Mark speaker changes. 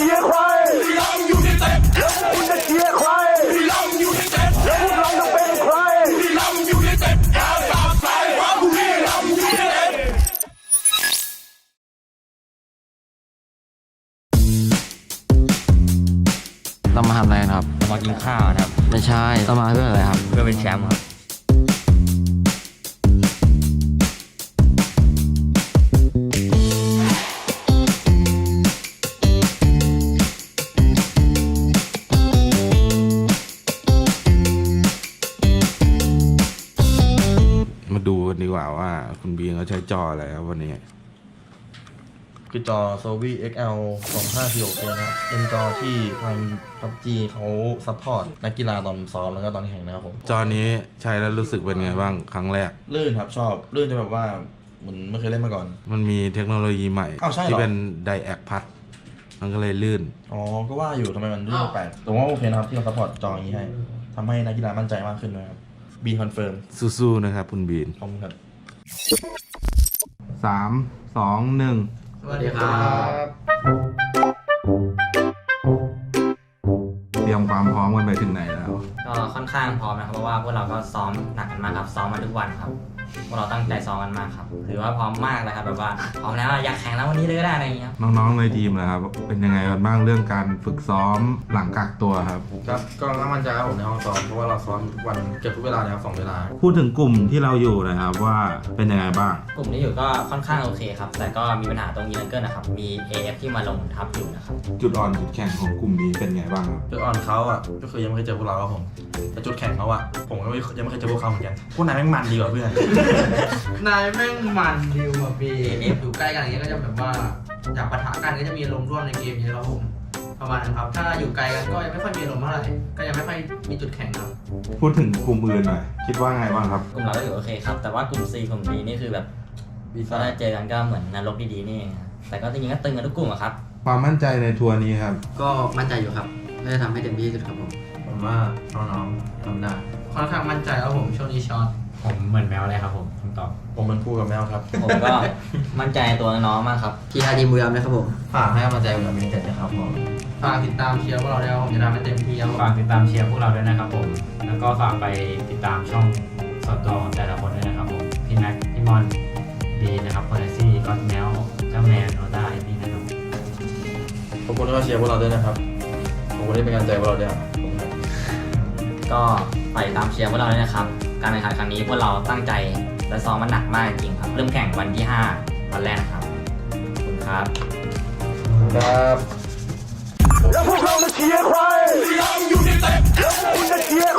Speaker 1: ชียร์ใคร
Speaker 2: บุรีรัมย์ยูไนเต็ด
Speaker 1: แล้วพวกคุณจะเชียร์ใคร
Speaker 2: บุรีรัมย์ยูไนเต็ด
Speaker 1: แล้วพวกเราจะเป็นใคร
Speaker 2: บุรีรัมย์ยูไนเต็ดแอร์สามสายฟ้าบุรีรัมย์ยูไนเต็ด
Speaker 3: เรามาทำอะไรกันครับ
Speaker 4: มากินข้าวนะครับ
Speaker 3: ไม่ใช่เรามาเพื่ออะไรครับ
Speaker 4: เพื่อเป็นแชมป์ครับ
Speaker 5: มาดูกันดีกว่าว่า คุณบีนเขาใช้จออะไรครับวันนี้
Speaker 6: คือจอ s o v i XL 25 p o k นะครับเป็นจอที่ทาง PUBG เขาซัพพอร์ตนักกีฬาตอนซ้อมแล้วก็ตอนแข่งนะครับผม
Speaker 5: จอนี้ใช้แล้วรู้สึกเป็นไงบ้างครั้งแรก
Speaker 6: ลื่นครับชอบลื่นจะแบบว่าเหมือนไม่เคยเล่นมาก่อน
Speaker 5: มันมีเทคโนโลยีใหม่
Speaker 6: อ้าวใช่เหรอ
Speaker 5: ที่เป็นไดแอคพัดมันก็เลยลื่น
Speaker 6: อ๋อ ก็ว่าอยู่ทำไมมันลื่นแปลกแต่ว่าโอเคนะครับที่เขาซัพพอร์ตจออย่างนี้ให้ทำให้นักกีฬามั่นใจมากขึ้นนะครับ บีคอนเฟิร์ม
Speaker 5: สู้ๆนะครับคุณบีน
Speaker 6: ขอบคุณครับ
Speaker 5: สามสองหนึ่ง
Speaker 4: สวัสดีครับ
Speaker 5: เตรียมความพร้อมกันไปถึงไหนแล้ว
Speaker 4: ก็ค่อนข้างพร้อมนะครับเพราะว่าพวกเราก็ซ้อมหนักกันมากครับซ้อมมาทุกวันครับ พวกเราตั้งใจซ้อมกันมากครับถือว่าพร้อมมากนะครับแบบว่าพร้อมแล้วอะอยากแข่งแล้ววันนี้เลยก็ได้อะไรอย่างเงี้ยครับ
Speaker 5: น้องๆในทีมนะครับ เป็นยังไงกันบ้างเรื่องการฝึกซ้อมหลังกักตัวครับ
Speaker 6: ครับก็น่ามั่นใจครับผมในห้องซ้อมเพราะว่าเราซ้อมทุกวันเกือบทุกเวลาเลยครับสองเวลา
Speaker 5: พูดถึงกลุ่มที่เราอยู่นะครับว่าเป็นยังไงบ้าง
Speaker 4: กลุ่มนี้อยู่ก็ค่อนข้างโอเคครับ แต่ก็มีปัญหาตรงยีนังเกิลนะครับ มี AF ที่มาลงทับอยู่นะครับ
Speaker 5: จุดอ่อนจุดแข็งของกลุ่มนี้เป็นไงบ้างครับ
Speaker 6: จุดอ่อนเขาอะก็คือยังไม่เคยเจอพวกเราครับผมแต่จุดแข็งเขาอะ ผมก็ไม่ยังไม่เคยเจอพวกเขาเหมือนกัน พวกนายแม่งมันดีกว่าเพื่อน
Speaker 7: นายแม่งมันดิวแบบบีเอฟอยู่ใกล้กันอย่างเงี้ยก็จะแบบว่าอยากปะทะกันก็จะมีลมณ์ร่วมในเกมเยอะครับผมประมาณนั้นครับ ถ้าอยู่ไกลกันก็ยังไม่ค่อยมีลมณ์เท่าไหร่ก็ยังไม่ค่อยมีจุดแข็งครับ
Speaker 5: พูดถึงกลุ่มอื่นหน่อย คิดว่าไงบ้างครับ
Speaker 4: กลุ่มเราก็อยู่โอเคครับ แต่ว่ากลุ่ม C กลุ่ม D นี่คือแบบก็ได้เจอกันก็เหมือนนรกดีๆนี่เองครับแต่ก็จริงๆก็ตึงกันทุกกลุ่มอะครับ
Speaker 5: ความมั่นใจในทัวร์นี้ครับ
Speaker 7: ก็มั่นใจอยู่ครับน่าจะทำให้เต็มที่ที่สุดครับผม
Speaker 6: ผมว่าน้องๆทำได้
Speaker 7: ค่อนข้างมั่นใจครับผมช่วงนี้ช็อต
Speaker 8: ผมเหมือนแมวเลยครับผมคำตอบ
Speaker 6: ผมเป็นคู่กับแมวครับ
Speaker 4: ผมก็มั่นใจในตัวน้องๆมากครับ
Speaker 7: ทีอาร์ดีบุรีรัมย์นะครับผม
Speaker 6: ฝากให้กำลังใจกับมินเต็ดนะครับผม
Speaker 7: ฝากติดตามเชียร์พวกเราด้วยครับผมจะทำให้เต็มที่ครับผม
Speaker 8: ฝากติดตามเชียร์พวกเราด้วยนะครับผม แล้วก็ฝากไปติดตามช่องส่วนตัวของแต่ละคนด้วยนะครับผม พี่แม็ก พี่มอนดีนะครับคอนเนซี่ก็อตแมวเจ้าแมนโอต้าเอมี่นะครับ
Speaker 6: ขอบคุณที่มาเชียร์พวกเราด้วยนะครับขอบคุณที่เป็นกำลังใจพวกเราด้วยครับ
Speaker 4: ก็ไปตามเชียร์พวกเราด้วยนะครับ การแข่งขันครั้งนี้พวกเราตั้งใจและซ้อมมันหนักมากจริงครับ เริ่มแข่งวันที่ 5 วันแรกครับ ขอบคุณครับ
Speaker 6: ครับ
Speaker 1: แล้วพวกเราจะเชียร์ใค
Speaker 8: รเราอยู่ในเต็มแล้วคุณจะเชีย
Speaker 1: ร์